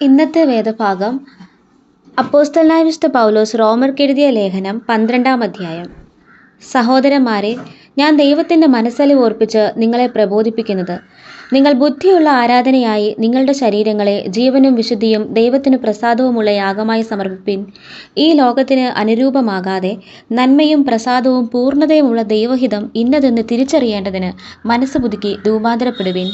ഇന്നത്തെ വേദഭാഗം അപ്പോസ്തലനായ പൗലോസ് റോമർക്കെഴുതിയ ലേഖനം പന്ത്രണ്ടാം അധ്യായം. സഹോദരന്മാരെ ഞാൻ ദൈവത്തിന്റെ മനസ്സലി ഓർപ്പിച്ച് നിങ്ങളെ പ്രബോധിപ്പിക്കുന്നത്. നിങ്ങൾ ബുദ്ധിയുള്ള ആരാധനയായി നിങ്ങളുടെ ശരീരങ്ങളെ ജീവനും വിശുദ്ധിയും ദൈവത്തിന് പ്രസാദവുമുള്ള യാഗമായി സമർപ്പിപ്പിൻ. ഈ ലോകത്തിന് അനുരൂപമാകാതെ നന്മയും പ്രസാദവും പൂർണതയുമുള്ള ദൈവഹിതം ഇന്നതെന്ന് തിരിച്ചറിയേണ്ടതിന് മനസ്സ് പുതുക്കി രൂപാന്തരപ്പെടുവിൻ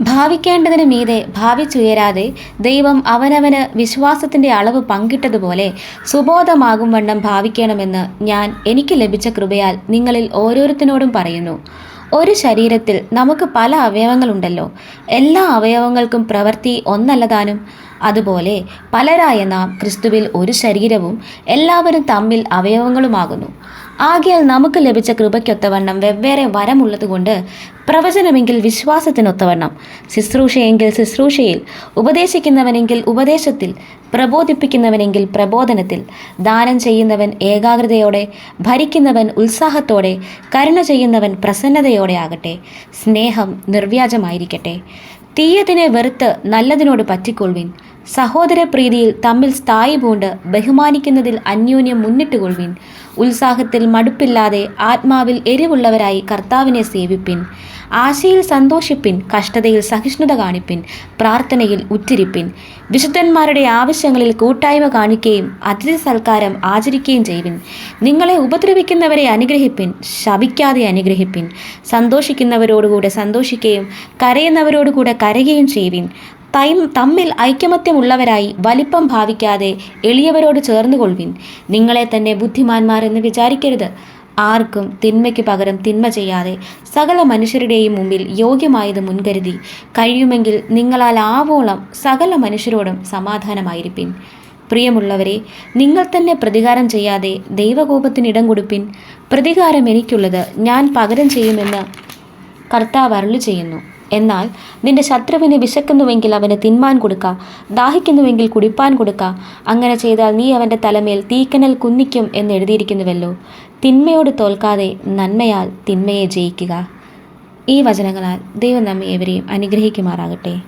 ഭാവിക്കേണ്ടതിന് മീതെ ഭാവിച്ചുയരാതെ ദൈവം അവനവന് വിശ്വാസത്തിന്റെ അളവ് പങ്കിട്ടതുപോലെ സുബോധമാകും വണ്ണം ഭാവിക്കണമെന്ന് ഞാൻ എനിക്ക് ലഭിച്ച കൃപയാൽ നിങ്ങളിൽ ഓരോരുത്തരോടും പറയുന്നു. ഒരു ശരീരത്തിൽ നമുക്ക് പല അവയവങ്ങളുണ്ടല്ലോ. എല്ലാ അവയവങ്ങൾക്കും പ്രവൃത്തി ഒന്നല്ലതാനും. അതുപോലെ പലരായ നാം ക്രിസ്തുവിൽ ഒരു ശരീരവും എല്ലാവരും തമ്മിൽ അവയവങ്ങളുമാകുന്നു. ആകയാൽ നമുക്ക് ലഭിച്ച കൃപയ്ക്കൊത്തവണ്ണം വെവ്വേറെ വരമുള്ളതുകൊണ്ട് പ്രവചനമെങ്കിൽ വിശ്വാസത്തിനൊത്തവണ്ണം. ശുശ്രൂഷയെങ്കിൽ ശുശ്രൂഷയിൽ ഉപദേശിക്കുന്നവനെങ്കിൽ ഉപദേശത്തിൽ പ്രബോധിപ്പിക്കുന്നവനെങ്കിൽ പ്രബോധനത്തിൽ ദാനം ചെയ്യുന്നവൻ ഏകാഗ്രതയോടെ ഭരിക്കുന്നവൻ ഉത്സാഹത്തോടെ കരുണ ചെയ്യുന്നവൻ പ്രസന്നതയോടെ ആകട്ടെ. സ്നേഹം നിർവ്യാജമായിരിക്കട്ടെ. തീയതിനെ വെറുത്ത് നല്ലതിനോട് പറ്റിക്കൊള്ളുവിൻ. സഹോദരപ്രീതിയിൽ തമ്മിൽ സ്ഥായി പൂണ്ട് ബഹുമാനിക്കുന്നതിൽ അന്യോന്യം മുന്നിട്ടുകൊള്ളുവിൻ. ഉത്സാഹത്തിൽ മടുപ്പില്ലാതെ ആത്മാവിൽ എരിവുള്ളവരായി കർത്താവിനെ സേവിപ്പിൻ. ആശയിൽ സന്തോഷിപ്പിൻ കഷ്ടതയിൽ സഹിഷ്ണുത കാണിപ്പിൻ പ്രാർത്ഥനയിൽ ഉറ്റിരിപ്പിൻ. വിശുദ്ധന്മാരുടെ ആവശ്യങ്ങളിൽ കൂട്ടായ്മ കാണിക്കുകയും അതിഥി സൽക്കാരം ആചരിക്കുകയും ചെയ്യുവിൻ നിങ്ങളെ ഉപദ്രവിക്കുന്നവരെ അനുഗ്രഹിപ്പിൻ ശപിക്കാതെ അനുഗ്രഹിപ്പിൻ. സന്തോഷിക്കുന്നവരോടുകൂടെ സന്തോഷിക്കുകയും കരയുന്നവരോടുകൂടെ കരയുകയും ചെയ്യുവിൻ തമ്മിൽ ഐക്യമത്യമുള്ളവരായി വലിപ്പം ഭാവിക്കാതെ എളിയവരോട് ചേർന്നുകൊള്ളുവിൻ. നിങ്ങളെ തന്നെ ബുദ്ധിമാന്മാരെന്ന് വിചാരിക്കരുത്. ആർക്കും തിന്മയ്ക്ക് പകരം തിന്മ ചെയ്യാതെ സകല മനുഷ്യരുടെയും മുമ്പിൽ യോഗ്യമായത് മുൻകരുതി. കഴിയുമെങ്കിൽ നിങ്ങളാൽ ആവോളം സകല മനുഷ്യരോടും സമാധാനമായിരിപ്പിൻ. പ്രിയമുള്ളവരെ നിങ്ങൾ തന്നെ പ്രതികാരം ചെയ്യാതെ ദൈവകോപത്തിന് ഇടം കൊടുപ്പിൻ. പ്രതികാരം എനിക്കുള്ളത് ഞാൻ പകരം ചെയ്യുമെന്ന് കർത്താവ് അരുളി ചെയ്യുന്നു എന്നാൽ നിന്റെ ശത്രുവിന് വിശക്കുന്നുവെങ്കിൽ അവന് തിന്മാൻ കൊടുക്ക ദാഹിക്കുന്നുവെങ്കിൽ കുടിപ്പാൻ കൊടുക്ക. അങ്ങനെ ചെയ്താൽ നീ അവന്റെ തലമേൽ തീക്കനൽ കുന്നിക്കും എന്ന് എഴുതിയിരിക്കുന്നുവല്ലോ. തിന്മയോട് തോൽക്കാതെ നന്മയാൽ തിന്മയെ ജയിക്കുക. ഈ വചനങ്ങളാൽ ദൈവം നമ്മെ ഏവരെയും അനുഗ്രഹിക്കുമാറാകട്ടെ.